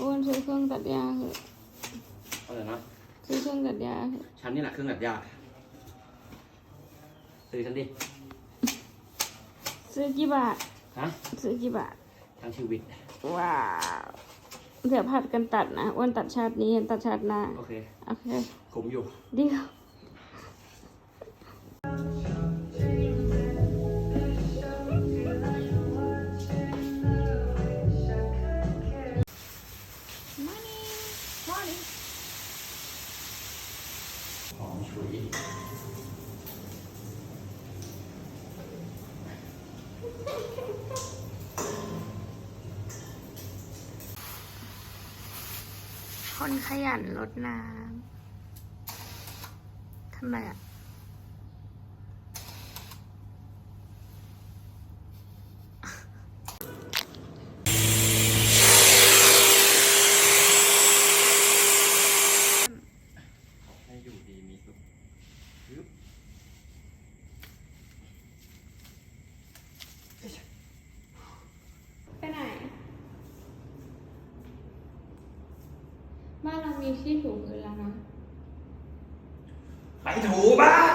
อ้วนซื้อเครื่องตัดหญ้าเถอะอะไรนะซื้อเครื่องตัดหญ้าเถอะฉันนี่แหละเครื่องตัดหญ้าซื้อฉันดิซื้อกี่บาท ฮะซื้อกี่บาท ทั้งชีวิต ว้าวเดี๋ยวผัดกันตัดนะอ้วนตัดชาตินี้ตัดชาติหน้าโอเค โอเค ผมอยู่เดียวม นี่หอมฉุยคนขยันลดน้ำทำไมอะ ให้อยู่ดีมีสุขยึบ ไปไหน บ้านเรามีที่ถูพื้นแล้วนะ ไปถูบ้าน